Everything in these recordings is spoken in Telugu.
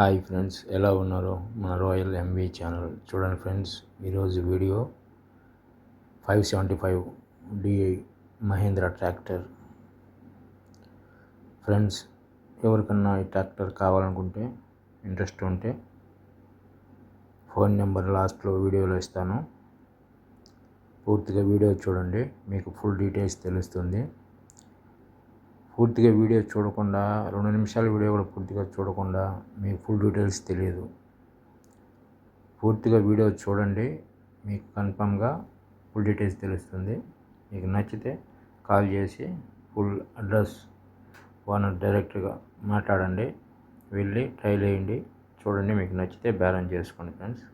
హాయ్ ఫ్రెండ్స్ ఎలా ఉన్నారో మన రాయల్ ఎంవీ ఛానల్ చూడండి ఫ్రెండ్స్ ఈరోజు video five seventy five DI Mahindra tractor. Friends ఎవరికన్నా ఈ ట్రాక్టర్ కావాలనుకుంటే ఇంట్రెస్ట్ ఉంటే ఫోన్ నెంబర్ లాస్ట్లో వీడియోలో ఇస్తాను. పూర్తిగా వీడియో చూడండి మీకు ఫుల్ డీటెయిల్స్ తెలుస్తుంది. పూర్తిగా వీడియో చూడకుండా రెండు నిమిషాల వీడియో కూడా పూర్తిగా చూడకుండా మీకు ఫుల్ డీటెయిల్స్ తెలియదు. పూర్తిగా వీడియో చూడండి మీకు కన్ఫామ్గా ఫుల్ డీటెయిల్స్ తెలుస్తుంది. మీకు నచ్చితే కాల్ చేసి ఫుల్ అడ్రస్ ఓనర్ డైరెక్ట్గా మాట్లాడండి. వెళ్ళి ట్రైల్ వేయండి చూడండి మీకు నచ్చితే బ్యాలెన్స్ చేసుకోండి ఫ్రెండ్స్.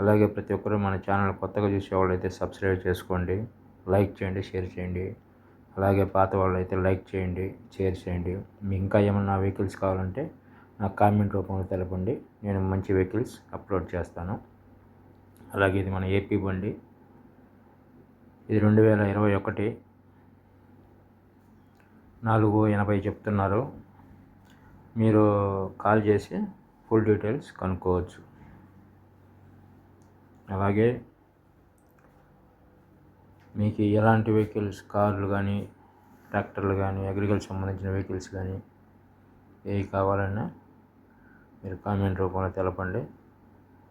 అలాగే ప్రతి ఒక్కరూ మన ఛానల్ కొత్తగా చూసే వాళ్ళైతే సబ్స్క్రైబ్ చేసుకోండి లైక్ చేయండి షేర్ చేయండి. అలాగే పాత వాళ్ళు అయితే లైక్ చేయండి షేర్ చేయండి. మీకు ఇంకా ఏమన్నా వెహికల్స్ కావాలంటే నాకు కామెంట్ రూపంలో తెలపండి. నేను మంచి వెహికల్స్ అప్లోడ్ చేస్తాను. అలాగే ఇది మన ఏపీ బండి. ఇది రెండు వేల ఇరవై ఒకటి. నాలుగు ఎనభై చెప్తున్నారు. మీరు కాల్ చేసి ఫుల్ డీటెయిల్స్ కనుక్కోవచ్చు. అలాగే మీకు ఎలాంటి వెహికల్స్ కార్లు కానీ ట్రాక్టర్లు కానీ అగ్రికల్చర్ సంబంధించిన వెహికల్స్ కానీ ఏవి కావాలన్నా మీరు కామెంట్ రూపంలో తెలపండి.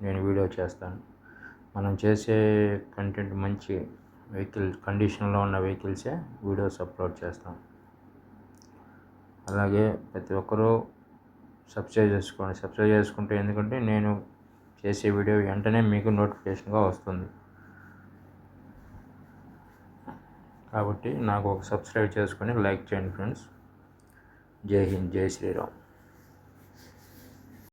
నేను వీడియో చేస్తాను. మనం చేసే కంటెంట్ మంచి వెహికల్ కండిషన్లో ఉన్న వెహికల్సే వీడియోస్ అప్లోడ్ చేస్తాం. అలాగే ప్రతి ఒక్కరూ సబ్స్క్రైబ్ చేసుకోండి. సబ్స్క్రైబ్ చేసుకుంటే ఎందుకంటే నేను చేసే వీడియో వెంటనే మీకు నోటిఫికేషన్గా వస్తుంది. కాబట్టి నాకు ఒక సబ్స్క్రైబ్ చేసుకొని లైక్ చేయండి ఫ్రెండ్స్. జై హింద్ జై శ్రీరామ్.